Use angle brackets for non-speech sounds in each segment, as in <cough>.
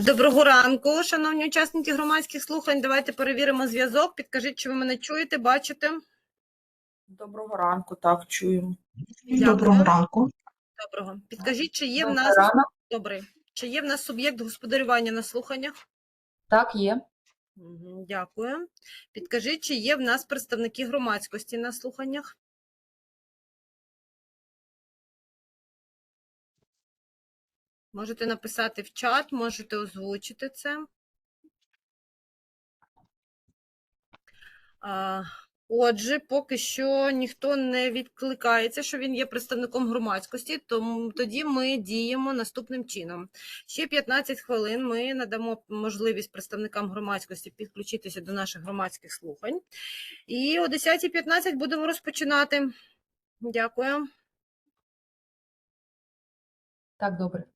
Доброго ранку, шановні учасники громадських слухань. Давайте перевіримо зв'язок. Підкажіть, чи ви мене чуєте, бачите? Доброго ранку, так, чуємо. Дякую. Доброго ранку. Доброго. Підкажіть, чи є в нас ранок. добрий, чи є в нас суб'єкт господарювання на слуханнях? Так, є. Дякую. Підкажіть, чи є в нас представники громадськості на слуханнях? Можете написати в чат, можете озвучити це. Отже, поки що ніхто не відкликається, що він є представником громадськості, тому тоді ми діємо наступним чином. Ще 15 хвилин ми надамо можливість представникам громадськості підключитися до наших громадських слухань. І о 10.15 будемо розпочинати. Дякую. Так, добре.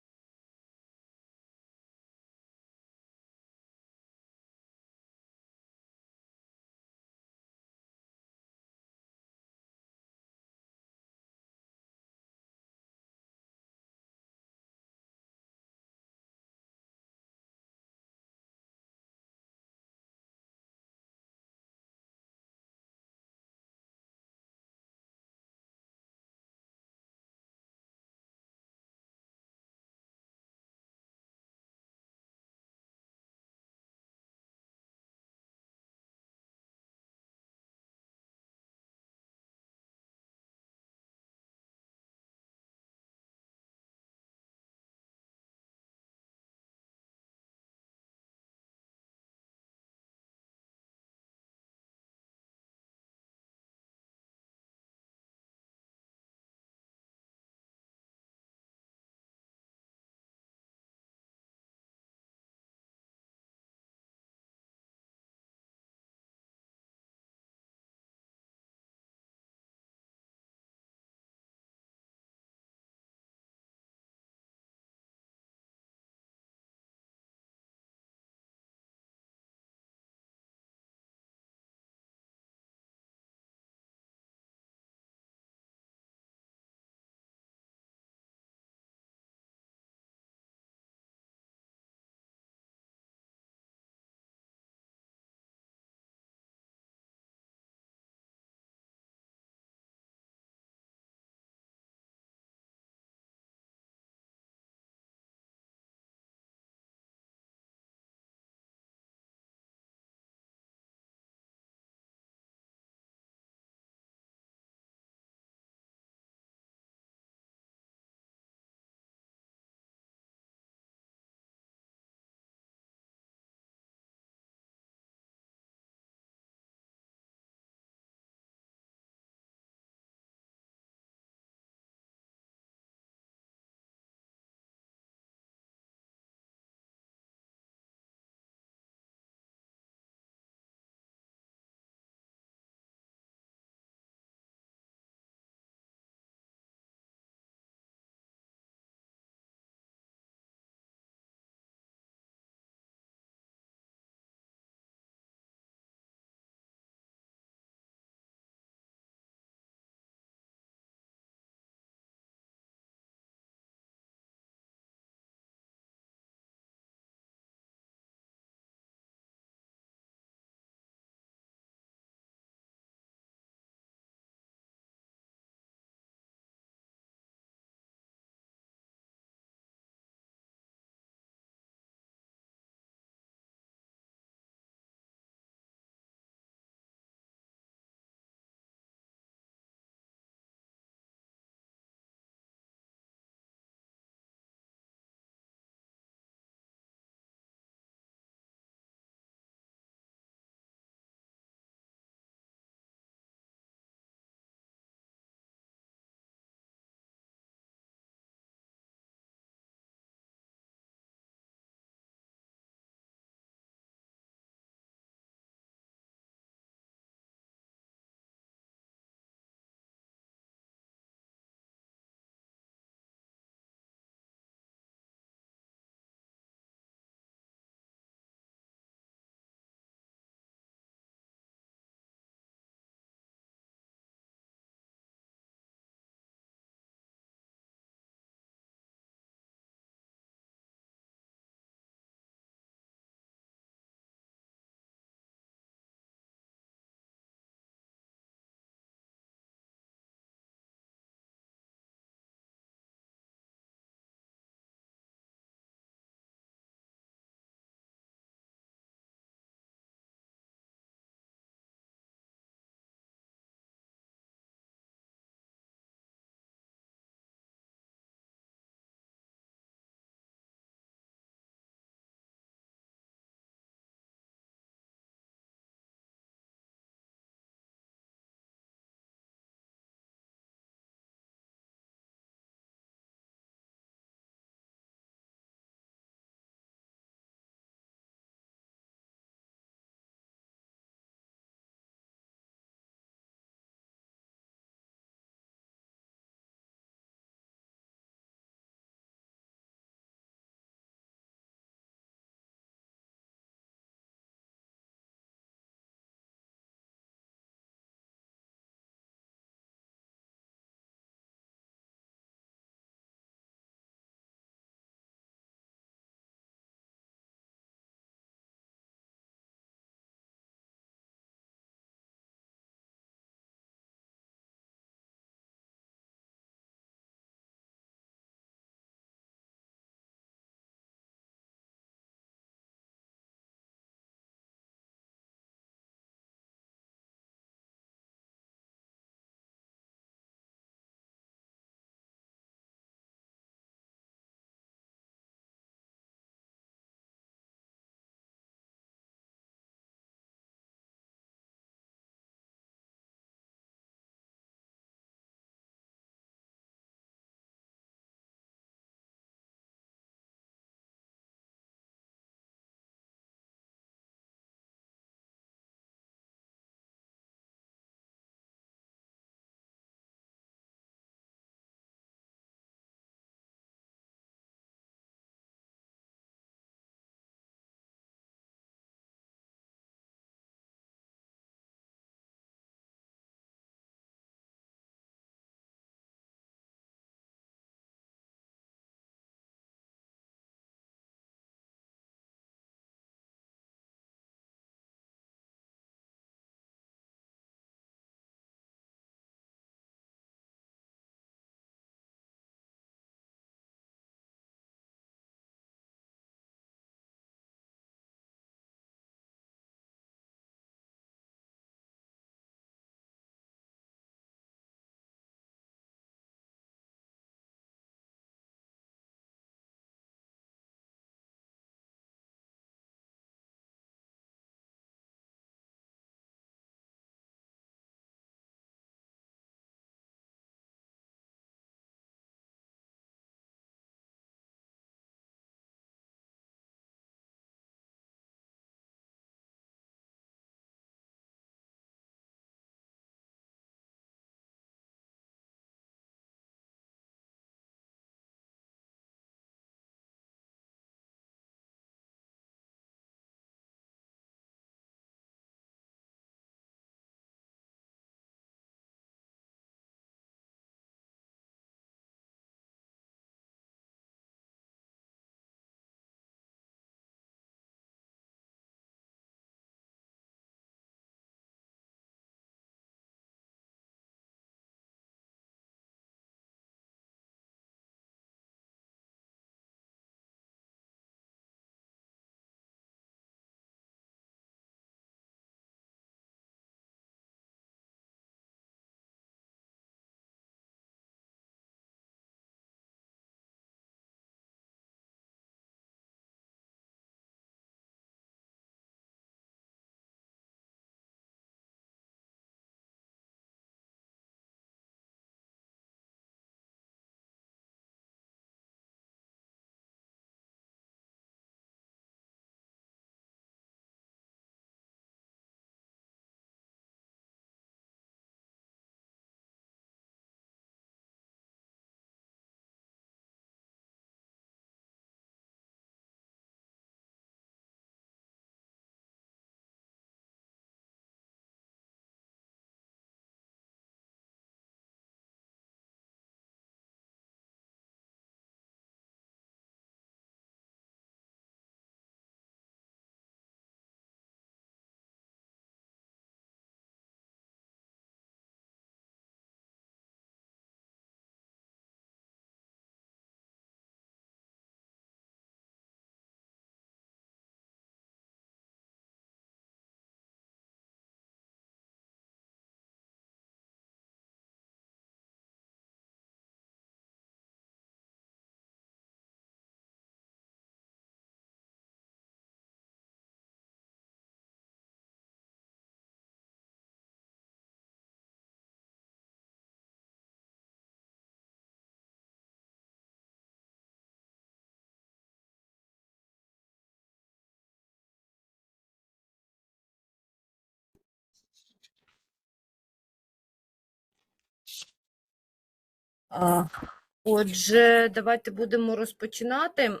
Отже, давайте будемо розпочинати.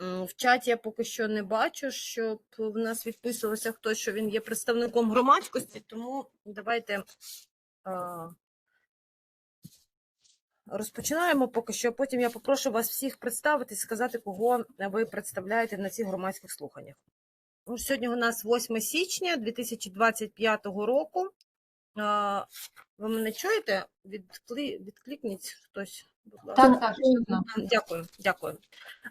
В чаті я поки що не бачу, щоб в нас відписувався хтось, що він є представником громадськості, тому давайте розпочинаємо поки що. Потім я попрошу вас всіх представитись, сказати, кого ви представляєте на цих громадських слуханнях. Сьогодні у нас 8 січня 2025 року. Ви мене чуєте? Відклі... Відклікніть хтось. Так, так, чутно. Дякую, дякую.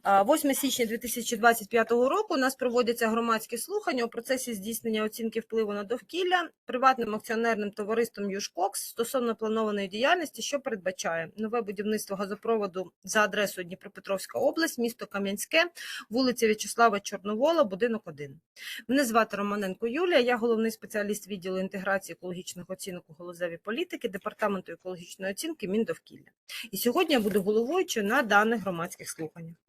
А, 8 січня 2025 року у нас проводяться громадські слухання у процесі здійснення оцінки впливу на довкілля приватним акціонерним товариством «Южкокс» стосовно планованої діяльності, що передбачає нове будівництво газопроводу за адресою Дніпропетровська область, місто Кам'янське, вулиця В'ячеслава Чорновола, будинок 1. Мене звати Романенко Юлія, я головний спеціаліст відділу інтеграції екологічних оцінок у галузевій політики Департаменту екологічної оцінки Міндовкілля. І сьогодні я буду головуючою на даних громадських слуханнях.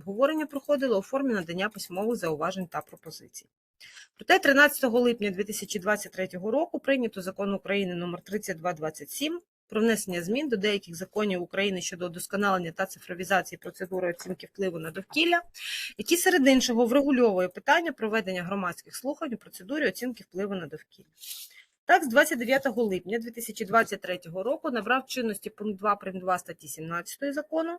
обговорення проходили у формі надання письмових зауважень та пропозицій. Проте 13 липня 2023 року прийнято закон України номер 3227 про внесення змін до деяких законів України щодо удосконалення та цифровізації процедури оцінки впливу на довкілля, який серед іншого врегульовує питання проведення громадських слухань у процедурі оцінки впливу на довкілля. Так, з 29 липня 2023 року набрав чинності пункт 2 прим. 2 статті 17 закону,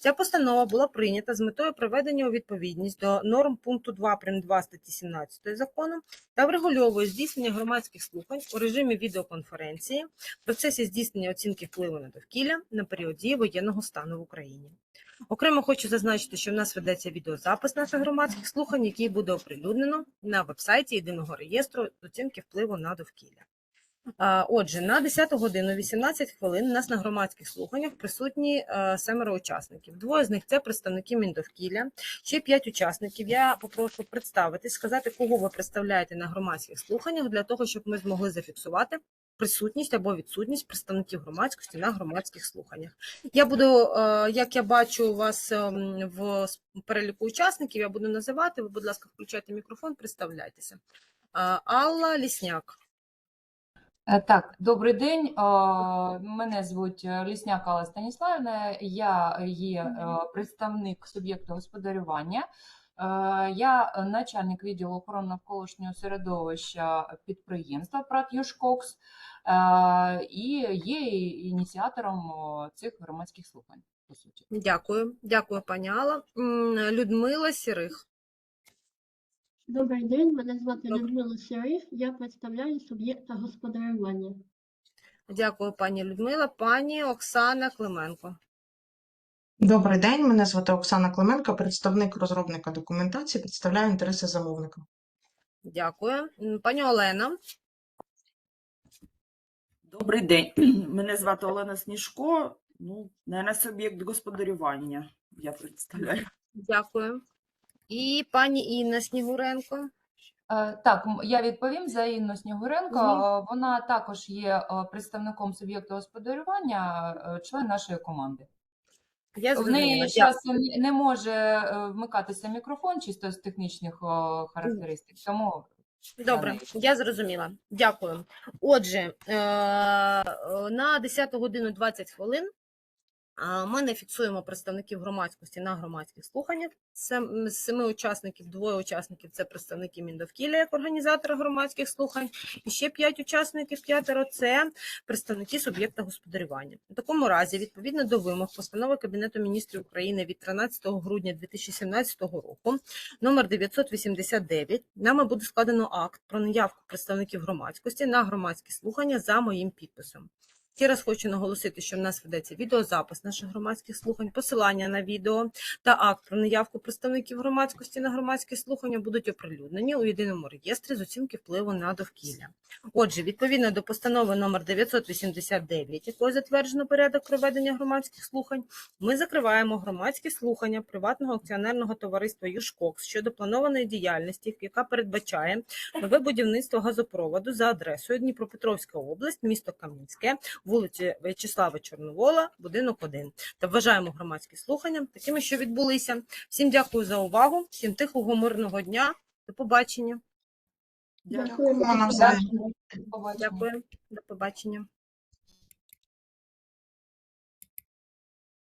Ця постанова була прийнята з метою приведення у відповідність до норм пункту 2 прим. 2 статті 17 закону та врегульовує здійснення громадських слухань у режимі відеоконференції в процесі здійснення оцінки впливу на довкілля на період дії воєнного стану в Україні. Окремо хочу зазначити, що в нас ведеться відеозапис наших громадських слухань, який буде оприлюднено на вебсайті єдиного реєстру оцінки впливу на довкілля. Отже, на 10 годину 18 хвилин у нас на громадських слуханнях присутні е, семеро учасників. Двоє з них це представники Міндовкілля. Ще п'ять учасників. Я попрошу представитись, сказати, кого ви представляєте на громадських слуханнях, для того, щоб ми змогли зафіксувати присутність або відсутність представників громадськості на громадських слуханнях. Я буду, е, як я бачу у вас ем, в переліку учасників, я буду називати. Ви, будь ласка, включайте мікрофон, представляйтеся. Алла Лісняк. Е, Так, добрий день. Е, Мене звуть е, Лісняк Алла Станіславівна. Я є представник суб'єкту господарювання. Я начальник відділу охорони навколишнього середовища підприємства ПРАТ «Южкокс» е, і є ініціатором цих громадських слухань. По суті. Дякую, дякую, пані Алла. Людмила Сірих. Добрий день, мене звати Добрий. Людмила Сірих, я представляю суб'єкта господарювання. Дякую, пані Людмила. Пані Оксана Клименко. Добрий день, мене звати Оксана Клименко, представник розробника документації, представляю інтереси замовника. Дякую. Пані Олена. Добрий день. <clears throat> Мене звати Олена Сніжко. Ну, наверное, суб'єкт господарювання я представляю. Дякую. І пані Інна Снігуренко. Е, Так, я відповім за Інну Снігуренко. Е, Вона також є е, представником суб'єкту господарювання, член нашої команди. Я В неї зараз не може вмикатися мікрофон чисто з технічних характеристик, тому Добре, я зрозуміла. Дякую. Отже, на 10 годину 20 хвилин Ми не фіксуємо представників громадськості на громадських слуханнях. З семи учасників, двоє учасників це представники Міндовкілля як організатора громадських слухань. І ще п'ять учасників, п'ятеро це представники суб'єкта господарювання. У такому разі, відповідно до вимог постанови Кабінету міністрів України від 13 грудня 2017 року, номер 989, нами буде складено акт про наявку представників громадськості на громадські слухання за моїм підписом. Ще раз хочу наголосити, що в нас ведеться відеозапис наших громадських слухань, посилання на відео та акт про наявку представників громадськості на громадські слухання будуть оприлюднені у єдиному реєстрі з оцінки впливу на довкілля. Отже, відповідно до постанови номер 989, якою затверджено порядок проведення громадських слухань, ми закриваємо громадські слухання приватного акціонерного товариства «Южкокс» щодо планованої діяльності, яка передбачає нове будівництво газопроводу за адресою Дніпропетровська область, місто Кам'янське, вулиці В'ячеслава Чорновола, будинок 1. Та вважаємо громадські слухання такими, що відбулися. Всім дякую за увагу, всім тихого мирного дня. До побачення. Дякую. Дякуємо. Дякую. До побачення.